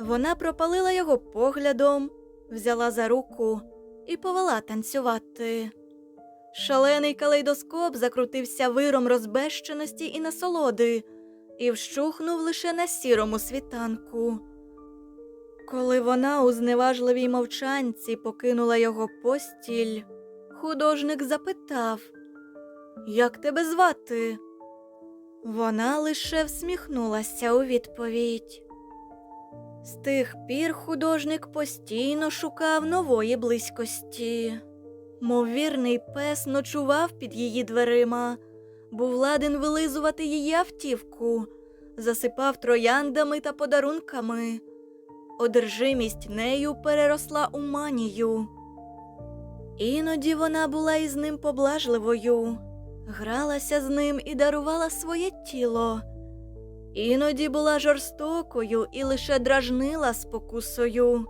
Вона пропалила його поглядом, взяла за руку і повела танцювати. Шалений калейдоскоп закрутився виром розбещеності і насолоди і вщухнув лише на сірому світанку. Коли вона у зневажливій мовчанці покинула його постіль, художник запитав, Як тебе звати? Вона лише всміхнулася у відповідь. З тих пір художник постійно шукав нової близькості. Мов вірний пес ночував під її дверима, був ладен вилизувати її автівку, засипав трояндами та подарунками. Одержимість нею переросла у манію. Іноді вона була із ним поблажливою, гралася з ним і дарувала своє тіло. Іноді була жорстокою і лише дражнила спокусою.